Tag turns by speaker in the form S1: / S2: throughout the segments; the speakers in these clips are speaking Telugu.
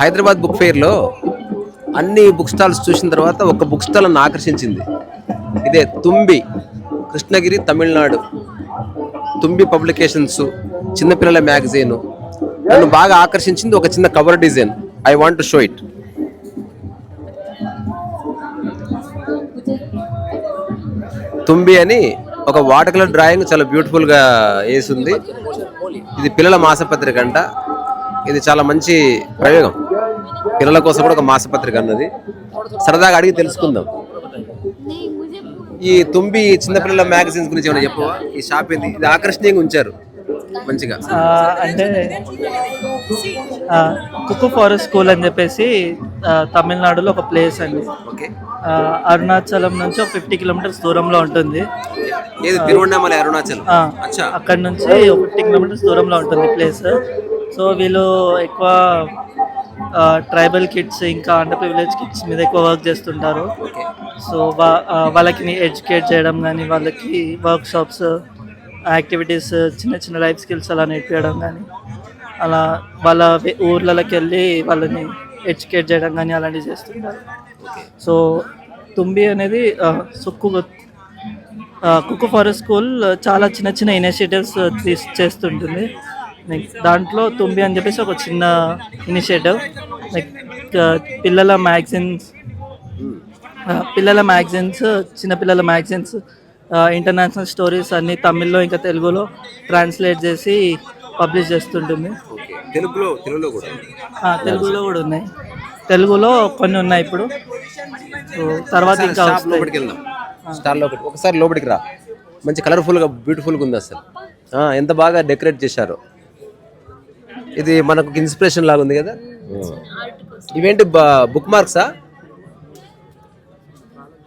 S1: హైదరాబాద్ బుక్ ఫెయిర్లో అన్ని బుక్ స్టాల్స్ చూసిన తర్వాత ఒక బుక్ స్టాల్ నన్ను ఆకర్షించింది. ఇదే తుంబి కృష్ణగిరి తమిళనాడు. తుంబి పబ్లికేషన్స్ చిన్నపిల్లల మ్యాగజైన్. నన్ను బాగా ఆకర్షించింది ఒక చిన్న cover design. I want to show it. Thumbi అని ఒక వాటర్ కలర్ డ్రాయింగ్ చాలా బ్యూటిఫుల్గా వేసింది. ఇది పిల్లల మాసపత్రిక అంట. ఇది చాలా మంచి ప్రయోగం. పిల్లల కోసం కూడా ఒక మాసపత్రిక అన్నది. సరదాగా అడిగి తెలుసుకుందాం. ఈ తుంబి చిన్నపిల్లల మ్యాగజైన్స్ గురించి ఏమైనా చెప్పవా? ఈ షాప్ ఏంది? ఇది ఆకర్షణీయంగా ఉంచారు. మంచిగా.
S2: అంటే కుక్కు ఫారెస్ట్ స్కూల్ అని చెప్పేసి తమిళనాడులో ఒక ప్లేస్ అండి. అరుణాచలం నుంచి ఒక ఫిఫ్టీ కిలోమీటర్స్ దూరంలో ఉంటుంది.
S1: అరుణాచల్?
S2: అక్కడ నుంచి ఫిఫ్టీ కిలోమీటర్స్ దూరంలో ఉంటుంది ప్లేస్. సో వీళ్ళు ఎక్కువ ట్రైబల్ కిడ్స్ ఇంకా అండర్ ప్రివిలేజ్ కిడ్స్ మీద ఎక్కువ వర్క్ చేస్తుంటారు. సో వాళ్ళకి ఎడ్యుకేట్ చేయడం కానీ వాళ్ళకి వర్క్ షాప్స్ యాక్టివిటీస్ చిన్న చిన్న లైఫ్ స్కిల్స్ అలా నేర్పించడం కానీ అలా వాళ్ళ ఊర్లలోకి వెళ్ళి వాళ్ళని ఎడ్యుకేట్ చేయడం కానీ అలాంటివి చేస్తుంటారు. సో తుంబి అనేది సుక్కు కుక్కు ఫారెస్ట్ స్కూల్ చాలా చిన్న చిన్న ఇనిషియేటివ్స్ తీస్ చేస్తుంటుంది. లైక్ దాంట్లో తుంబి అని చెప్పేసి ఒక చిన్న ఇనిషియేటివ్ లైక్ పిల్లల మ్యాగజైన్స్ పిల్లల మ్యాగజైన్స్ చిన్నపిల్లల మ్యాగజైన్స్ ఇంటర్నేషనల్ స్టోరీస్ అన్ని తమిళ్ళో ఇంకా తెలుగులో ట్రాన్స్లేట్ చేసి పబ్లిష్ చేస్తుంటుంది.
S1: తెలుగులో తెలుగులో కూడా?
S2: తెలుగులో కూడా ఉన్నాయి. తెలుగులో కొన్ని ఉన్నాయి ఇప్పుడు. తర్వాత ఇంకా
S1: లోపలికి వెళ్దాం. స్టాల్ లోపలికి. ఒకసారి లోపలికి రా. మంచి కలర్ఫుల్గా బ్యూటిఫుల్గా ఉంది అసలు. ఎంత బాగా డెకరేట్ చేశారు. ఇది మనకు ఇన్స్పిరేషన్ లాగా ఉంది కదా? ఇవేంటి బుక్ మార్క్సా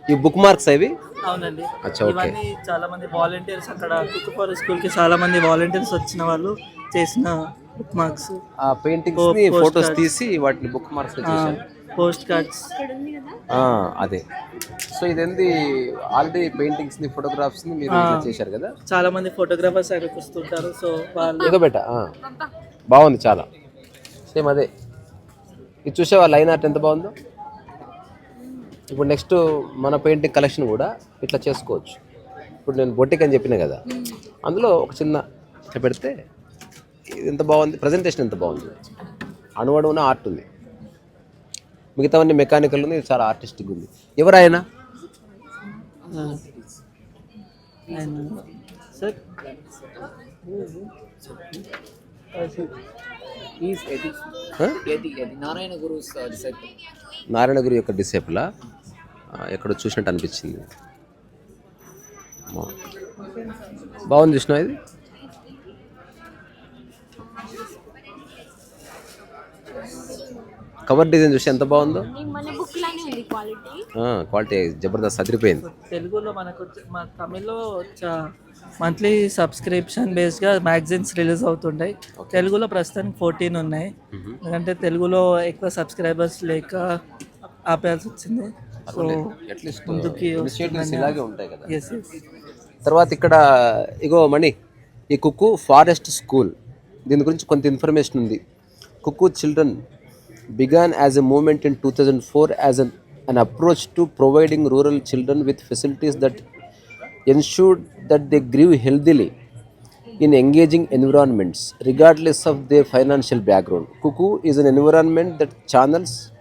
S1: ఈ బుక్ మార్క్స్ ఇవి?
S2: అవునండి.
S1: అచ్చా, ఓకే.
S2: ఇవన్నీ చాలా మంది వాలంటీర్స్ అక్కడ కుక్కుపాల స్కూల్కి చాలా మంది వాలంటీర్స్ వచ్చిన వాళ్ళు చేసిన బుక్ మార్క్స్
S1: ఆ పెయింటింగ్స్ని ఫొటోస్ తీసి వాటిని బుక్ మార్క్స్ చేశారు
S2: పోస్ట్ కార్డ్స్.
S1: అదే. సో ఇదేంది ఆల్రెడీ పెయింటింగ్స్ని ఫోటోగ్రాఫ్స్ని మీరు చేశారు కదా?
S2: చాలా మంది ఫోటోగ్రాఫర్స్ అక్కడికి వస్తుంటారు సో వాళ్ళు
S1: ఏదో బెట్ట. బాగుంది చాలా. సేమ్ అదే. ఇది చూసేవా లైన్ ఆర్ట్ ఎంత బాగుందో? ఇప్పుడు నెక్స్ట్ మన పెయింటింగ్ కలెక్షన్ కూడా ఇట్లా చేసుకోవచ్చు. ఇప్పుడు నేను బొట్టిక్ అని చెప్పిన కదా అందులో ఒక చిన్న పెడితే ఇది ఎంత బాగుంది? ప్రజెంటేషన్ ఎంత బాగుంది? అణువణువున ఆర్ట్ ఉంది. మిగతావన్నీ మెకానికల్ ఉంది ఇది చాలా ఆర్టిస్టిక్ ఉంది. ఎవరు ఆయన. నారాయణ గురి యొక్క డిసేపులా? ఎక్కడో చూసినట్టు అనిపించింది. బాగుంది విష్ణు ఇది? కవర్ డిజైన్ చూసి ఎంత బాగుందో?
S3: మన బుక్ లానే ఉంది క్వాలిటీ.
S1: క్వాలిటీ జబర్దస్త్ అదిరిపోయింది.
S2: తెలుగులో మనకు మన తమిళ్ళో మంత్లీ సబ్స్క్రిప్షన్ బేస్డ్గా మ్యాగజైన్స్ రిలీజ్ అవుతుంటాయి తెలుగులో ప్రస్తుతానికి ఫోర్టీన్ ఉన్నాయి. ఎందుకంటే తెలుగులో ఎక్కువ సబ్స్క్రైబర్స్ లేక ఆపేయాల్సి వచ్చింది. సో ముందుకి
S1: ఇలాగే ఉంటాయి కదా. తర్వాత ఇక్కడ ఇగో మణి ఈ కుక్కు ఫారెస్ట్ స్కూల్. దీని గురించి కొంత ఇన్ఫర్మేషన్ ఉంది. Kukku children began as a movement in 2004 as an, an approach to providing rural children with facilities that ensured that they grew healthily in engaging environments, regardless of their financial background. Cuckoo is an environment that channels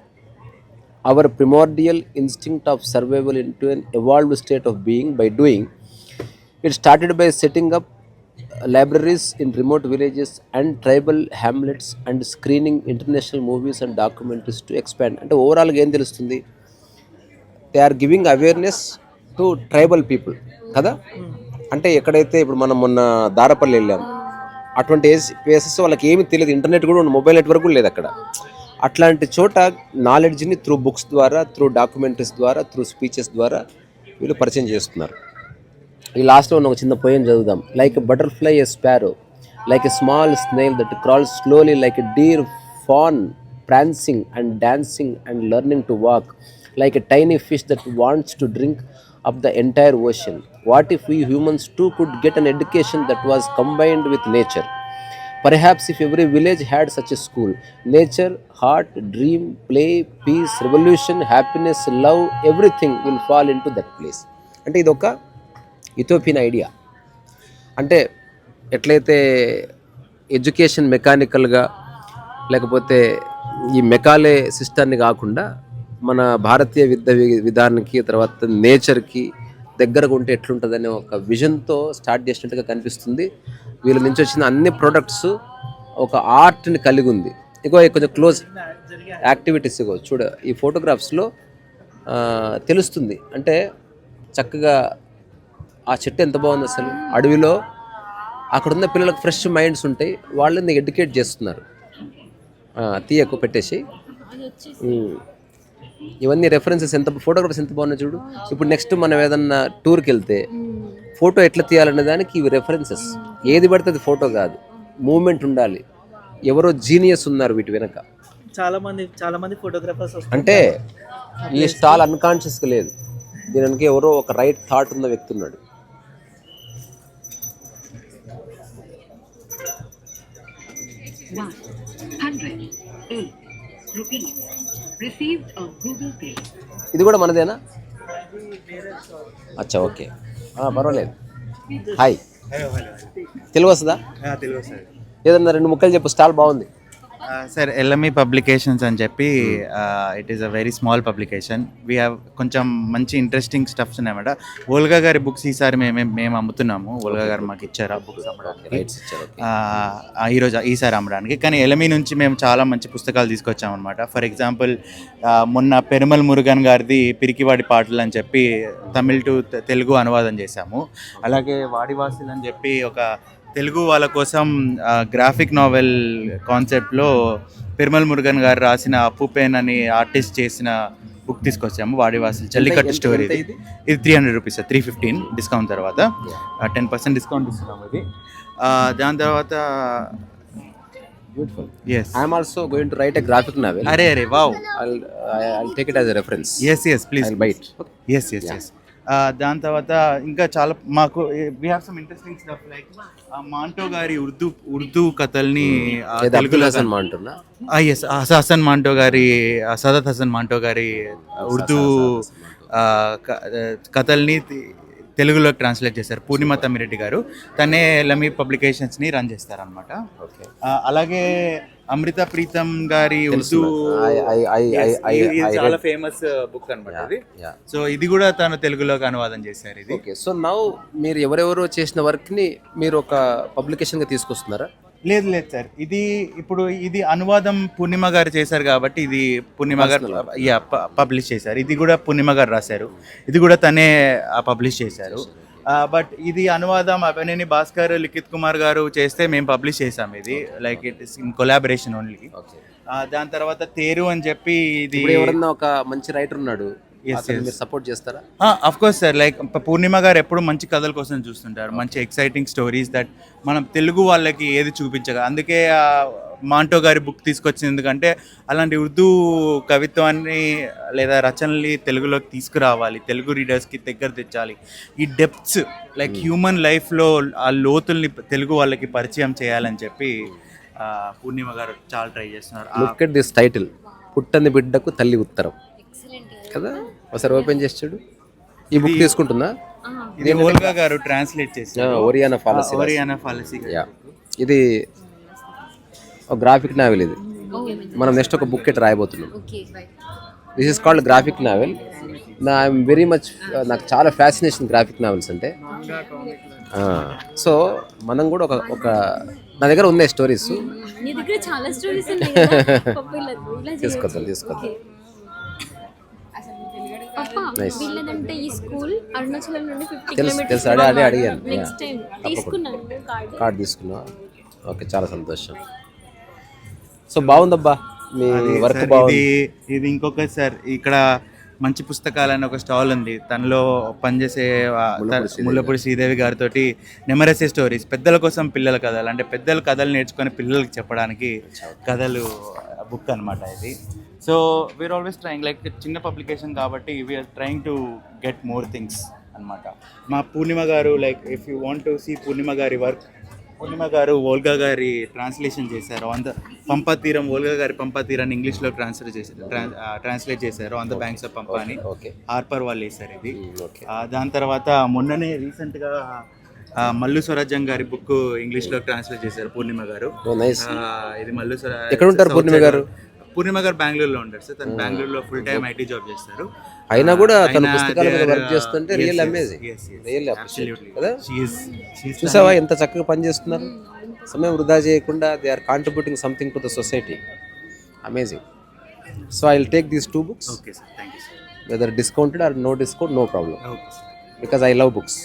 S1: our primordial instinct of survival into an evolved state of being by doing. It started by setting up libraries in remote villages and tribal hamlets and screening international movies and documentaries to expand అంటే ఓవరాల్గా ఏం తెలుస్తుంది? They are giving awareness to tribal people కదా? అంటే ఎక్కడైతే ఇప్పుడు మనం మొన్న దారపల్లి వెళ్ళాం అటువంటి ప్లేసెస్ వాళ్ళకి ఏమీ తెలియదు. ఇంటర్నెట్ కూడా ఉంది, మొబైల్ నెట్వర్క్ కూడా లేదు అక్కడ. అట్లాంటి చోట నాలెడ్జ్ని త్రూ బుక్స్ ద్వారా త్రూ డాక్యుమెంటరీస్ ద్వారా త్రూ స్పీచెస్ ద్వారా వీళ్ళు పరిచయం చేస్తున్నారు. ఈ లాస్ట్లో ఉన్న ఒక చిన్న పోయం చదువుదాం. Like butterfly a sparrow like a small snail that crawl slowly like a deer fawn prancing and dancing and learning to walk like a tiny fish that wants to drink up the entire ocean what if we humans too could get an education that was combined with nature Perhaps if every village had such a school, nature, heart, dream, play, peace, revolution, happiness, love, everything will fall into that place. అంటే ఇది ఒక ఇథోపియన్ ఐడియా అంటే ఎట్లయితే ఎడ్యుకేషన్ మెకానికల్గా లేకపోతే ఈ మెకాలే సిస్టాన్ని కాకుండా మన భారతీయ విద్య విధానానికి తర్వాత నేచర్కి దగ్గరగా ఉంటే ఎట్లుంటుందనే ఒక విజన్తో స్టార్ట్ చేసినట్టుగా కనిపిస్తుంది. వీళ్ళ నుంచి వచ్చిన అన్ని ప్రొడక్ట్స్ ఒక ఆర్ట్ని కలిగి ఉంది. ఇగో కొంచెం క్లోజ్ యాక్టివిటీస్ ఇగో చూడ ఈ ఫోటోగ్రాఫ్స్లో తెలుస్తుంది. అంటే చక్కగా ఆ చెట్టు ఎంత బాగుంది అసలు? అడవిలో అక్కడున్న పిల్లలకు ఫ్రెష్ మైండ్స్ ఉంటాయి వాళ్ళని ఎడ్యుకేట్ చేస్తున్నారు. తీయకు పెట్టేసి. ఇవన్నీ రెఫరెన్సెస్ ఎంత ఫోటోగ్రాఫ్స్ ఎంత బాగున్నాయి చూడు. ఇప్పుడు నెక్స్ట్ మనం ఏదన్నా టూర్కి వెళ్తే ఫోటో ఎట్లా తీయాలనే దానికి ఇవి రెఫరెన్సెస్ ఏది పడితే అది ఫోటో కాదు. మూమెంట్ ఉండాలి. ఎవరో జీనియస్ ఉన్నారు వీటి వెనక.
S2: చాలా మంది చాలా మంది ఫోటోగ్రాఫర్స్
S1: అంటే ఈ స్టాల్ అన్కాన్షియస్గా లేదు. దీని వెనక ఎవరో ఒక రైట్ థాట్ ఉన్న వ్యక్తి ఉన్నాడు. ఇది కూడా మనదేనా? అచ్చా ఓకే. ఆ, పర్వాలేదు. హాయ్ తెలుగు వస్తుందా. ఏదన్నా రెండు ముక్కలు చెప్పు స్టాల్ బాగుంది.
S4: సార్ ఎల్ఎంఈ పబ్లికేషన్స్ అని చెప్పి it is a very small publication we have కొంచెం మంచి ఇంట్రెస్టింగ్ స్టఫ్స్ ఉన్నాయన్నమాట ఓల్గా గారి బుక్స్ ఈసారి మేము మేము అమ్ముతున్నాము. ఓల్గా గారు మాకు ఇచ్చారు ఆ బుక్స్ అమ్మడానికి. ఆ, ఈరోజు ఈసారి అమ్మడానికి. కానీ ఎలమి నుంచి మేము చాలా మంచి పుస్తకాలు తీసుకొచ్చాం అనమాట ఫర్ ఎగ్జాంపుల్ మొన్న పెరుమల్ మురుగన్ గారిది పిరికివాడి పాటలు అని చెప్పి తమిళ్ టు తెలుగు అనువాదం చేశాము. అలాగే వాడివాసులు అని చెప్పి ఒక తెలుగు వాళ్ళ కోసం గ్రాఫిక్ నావెల్ కాన్సెప్ట్లో పెరుమల్ మురుగన్ గారు రాసిన అప్పుపేన్ అని ఆర్టిస్ట్ చేసిన బుక్ తీసుకొచ్చాము వాడివాసులు జల్లికట్టు స్టోరీ ఇది. ఇది three hundred rupees three fifteen discount తర్వాత. టెన్ పర్సెంట్ డిస్కౌంట్ ఇస్తున్నాం ఇది. దాని తర్వాత అరే అరే wow.
S1: I take it as reference
S4: yes yes please
S1: I'll buy it.
S4: Yes yes yes దాని తర్వాత ఇంకా చాలా మాకు we have some interesting stuff like Manto గారి ఉర్దూ ఉర్దూ కథల్ని తెలుగులో ఎస్ హసన్ మాంటో గారి సదత్ హసన్ మాంటో గారి ఉర్దూ కథల్ని తెలుగులోకి ట్రాన్స్లేట్ చేశారు. పూర్ణిమ తమ్మిరెడ్డి గారు. తనే లమీ పబ్లికేషన్స్ని రన్ చేస్తారనమాట
S1: ఓకే
S4: అలాగే అమృత ప్రీతం గారి ఉర్దూ చాలా ఫేమస్ బుక్ అనమాట సో ఇది. కూడా తను తెలుగులోకి అనువాదం చేశారు ఇది.
S1: ఓకే సో నౌ మీరు ఎవరెవరో చేసిన వర్క్ని మీరు ఒక పబ్లికేషన్గా తీసుకొస్తున్నారా?
S4: లేదు లేదు సార్. ఇది ఇప్పుడు ఇది అనువాదం పూర్ణిమ గారు చేశారు కాబట్టి ఇది పూర్ణిమ గారు యా పబ్లిష్ చేశారు. ఇది కూడా పూర్ణిమ గారు రాశారు. ఇది కూడా తనే పబ్లిష్ చేశారు. బట్ ఇది అనువాదం అభినేని భాస్కర్ లిఖిత్ కుమార్ గారు చేస్తే మేము పబ్లిష్ చేసాం ఇది. Like it is in collaboration only. దాని తర్వాత తేరు అని చెప్పి ఇది
S1: ఎవరన్నా ఒక మంచి రైటర్ ఉన్నాడు. మీరు సపోర్ట్ చేస్తారా?
S4: Of course sir like Purnima గారు ఎప్పుడు మంచి కథల కోసం చూస్తుంటారు. మంచి ఎక్సైటింగ్ స్టోరీస్ దట్ మనం తెలుగు వాళ్ళకి ఏది చూపించగా అందుకే ఆ మాంటో గారి బుక్ తీసుకొచ్చింది ఎందుకంటే అలాంటి ఉర్దూ కవిత్వాన్ని లేదా రచనల్ని తెలుగులోకి తీసుకురావాలి. తెలుగు రీడర్స్కి దగ్గర తెచ్చాలి. ఈ డెప్త్స్ లైక్ హ్యూమన్ లైఫ్లో ఆ లోతుల్ని తెలుగు వాళ్ళకి పరిచయం చేయాలని చెప్పి ఆ, పూర్ణిమ గారు చాలా ట్రై చేస్తున్నారు.
S1: లుక్ ఎట్ దిస్ టైటిల్ పుట్టని బిడ్డకు తల్లి ఉత్తరం.
S3: ఎక్సలెంట్
S1: కదా? ఒకసారి ఓపెన్ చేసి చూడు. ఈ బుక్ తీసుకుంటుందా?
S4: ఇది ఓల్గా గారు ట్రాన్స్లేట్ చేశారు.
S1: Oriana Fallaci.
S4: Oriana Fallaci
S1: yeah. ఇది ఒక గ్రాఫిక్ నావెల్ ఇది. మనం నెక్స్ట్ ఒక బుక్ ఎట్ రాయబోతున్నాం.
S3: Okay
S1: this is called graphic novel నా ఐఎమ్ వెరీ మచ్ నాకు చాలా ఫ్యాసినేషన్ గ్రాఫిక్ నావెల్స్ అంటే. సో మనం కూడా ఒక ఒక నా దగ్గర ఉన్నాయి స్టోరీస్
S3: నీ దగ్గర వీళ్ళదంటే ఈ స్కూల్ అరుణాచలం నుండి ఫిఫ్టీ కిలోమీటర్స్
S1: అడిగాను.
S3: నెక్స్ట్ టైం తీసుకున్నాను కార్డు
S1: తీసుకున్నా. ఓకే చాలా సంతోషం. సో బాగుందబ్బా. మీ వర్క్ బాగుంది.
S4: ఇది ఇంకొక సార్ ఇక్కడ మంచి పుస్తకాలని ఒక స్టాల్ ఉంది. తనలో పనిచేసే ముల్లపూడి శ్రీదేవి. గారితో నెమరసే స్టోరీస్ పెద్దల కోసం పిల్లల కథలు అంటే పెద్దల కథలు నేర్చుకొని పిల్లలకి చెప్పడానికి కథలు బుక్ అన్నమాట ఇది. So we are always trying like చిన్న పబ్లికేషన్ కాబట్టి we are trying to get more things అన్నమాట. మా పూర్ణిమ గారు like if you want to see Purnima గారి వర్క్ పూర్ణిమ గారు ఓల్గా గారి ట్రాన్స్లేషన్ చేశారు. ఆన్ ద పంపా తీరం ఓల్గా గారి పంపా తీరాన్ని ఇంగ్లీష్లో ట్రాన్స్లేట్ చేశారు. ట్రాన్స్లేట్ చేశారు on the banks of Pampa అని
S1: ఓకే
S4: హార్పర్ వాళ్ళు వేశారు ఇది.
S1: ఓకే
S4: ఆ, దాని తర్వాత మొన్ననే రీసెంట్గా మల్లు స్వరాజ్యం గారి బుక్ ఇంగ్లీష్లో ట్రాన్స్లేట్ చేశారు పూర్ణిమ గారు. ఇది మల్లు
S1: ఎక్కడ ఉంటారు పూర్ణిమ గారు?
S4: పూర్ణిమ గారు బెంగళూరులో ఉంటారు సార్. తను బెంగళూరులో ఫుల్ టైం ఐటీ జాబ్ చేస్తారు.
S1: అయినా కూడా తన పుస్తకాల మీద వర్క్ చేస్తుంటే రియల్ అమేజింగ్ రియల్. కదా? చూసావా ఎంత చక్కగా పనిచేస్తున్నారు సమయం వృధా చేయకుండా they are contributing something to the society amazing so I will take these two books
S4: okay sir thank you sir
S1: whether discounted or no discount no problem because I love books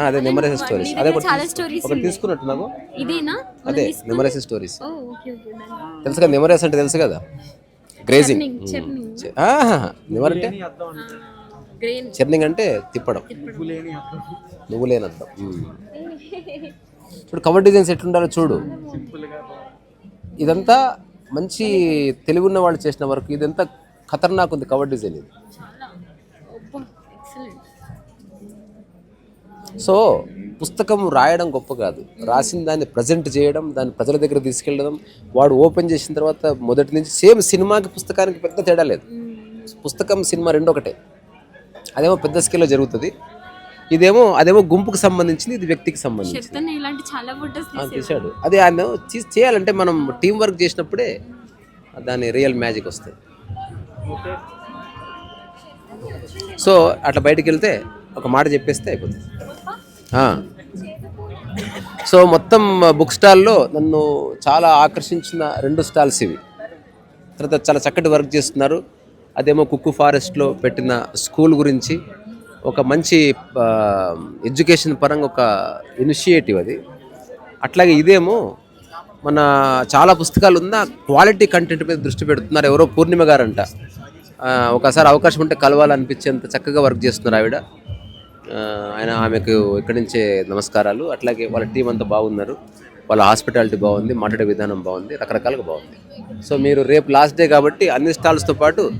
S1: అదే నెమరేస్ స్టోరీస్ అదే ఒకటి
S3: చాలా
S1: తీసు-
S3: stories
S1: ఒకటి
S3: ఉన్నాయి.
S1: తీసుకున్నట్టు నాకు
S3: ఇదేనా?
S1: అదే నెమరేస్ స్టోరీస్
S3: ఓ ఓకే ఓకే
S1: తెలుసు కదా నెమరేస్ అంటే తెలుసు కదా? గ్రేజింగ్
S3: చర్నింగ్
S1: నెమర్ అంటే? చర్నింగ్ అంటే. తిప్పడం. నువ్వు లేని అర్థం మ్మ్. చూడు కవర్ డిజైన్స్ ఎట్లుండాలో చూడు. ఇదంతా మంచి తెలివి ఉన్న వాళ్ళు చేసిన వరకు ఇదంతా ఖతర్నాక్ ఉంది కవర్ డిజైన్ ఇది. సో పుస్తకం రాయడం గొప్ప కాదు. రాసిన దాన్ని ప్రజెంట్ చేయడం దాన్ని ప్రజల దగ్గర తీసుకెళ్ళడం వాడు ఓపెన్ చేసిన తర్వాత మొదటి నుంచి సేమ్ సినిమాకి పుస్తకానికి పెద్ద తేడా లేదు. పుస్తకం సినిమా రెండు ఒకటే అదేమో పెద్ద స్కేల్లో జరుగుతుంది. ఇదేమో అదేమో గుంపుకు సంబంధించింది ఇది వ్యక్తికి సంబంధించింది. తీశాడు. అదే ఆయన చేయాలంటే మనం టీం వర్క్ చేసినప్పుడే దాని రియల్ మ్యాజిక్ వస్తుంది. సో అట్లా బయటికి వెళ్తే ఒక మాట చెప్పేస్తే అయిపోతుంది. సో మొత్తం బుక్ స్టాల్లో నన్ను చాలా ఆకర్షించిన రెండు స్టాల్స్ ఇవి. తర్వాత చాలా చక్కటి వర్క్ చేస్తున్నారు. అదేమో కుక్కు ఫారెస్ట్లో పెట్టిన స్కూల్ గురించి. ఒక మంచి ఎడ్యుకేషన్ పరంగా ఒక ఇనిషియేటివ్ అది. అట్లాగే ఇదేమో మన చాలా పుస్తకాలు ఉన్న క్వాలిటీ కంటెంట్ మీద దృష్టి పెడుతున్నారు ఎవరో పూర్ణిమ గారంట. ఒకసారి అవకాశం ఉంటే కలవాలనిపించేంత చక్కగా వర్క్ చేస్తున్నారు ఆవిడ. ఆయన ఆమెకు ఇక్కడి నుంచే నమస్కారాలు. అట్లాగే వాళ్ళ టీం అంతా బాగున్నారు. వాళ్ళ హాస్పిటాలిటీ బాగుంది మాట్లాడే విధానం బాగుంది రకరకాలుగా బాగుంది. సో మీరు రేపు లాస్ట్ డే కాబట్టి అన్ని స్టాల్స్తో పాటు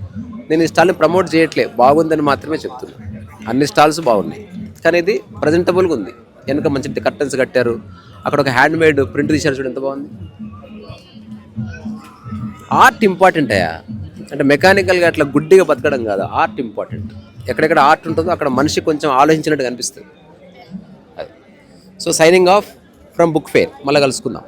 S1: నేను ఈ స్టాల్ని ప్రమోట్ చేయట్లే బాగుందని మాత్రమే చెప్తున్నాను అన్ని స్టాల్స్ బాగున్నాయి. కానీ ఇది ప్రజెంటబుల్గా ఉంది. వెనక మంచి కర్టన్స్ కట్టారు. అక్కడ ఒక హ్యాండ్ మేడ్ ప్రింట్ తీశారు చూడు ఎంత బాగుంది. ఆర్ట్ ఇంపార్టెంట్ అయ్యా. అంటే మెకానికల్గా అట్లా గుడ్డిగా బతకడం కాదు ఆర్ట్ ఇంపార్టెంట్ ఎక్కడెక్కడ ఆర్ట్ ఉంటుందో అక్కడ మనిషి కొంచెం ఆలోచించినట్టు కనిపిస్తుంది. So signing off from book fair మళ్ళీ కలుసుకుందాం.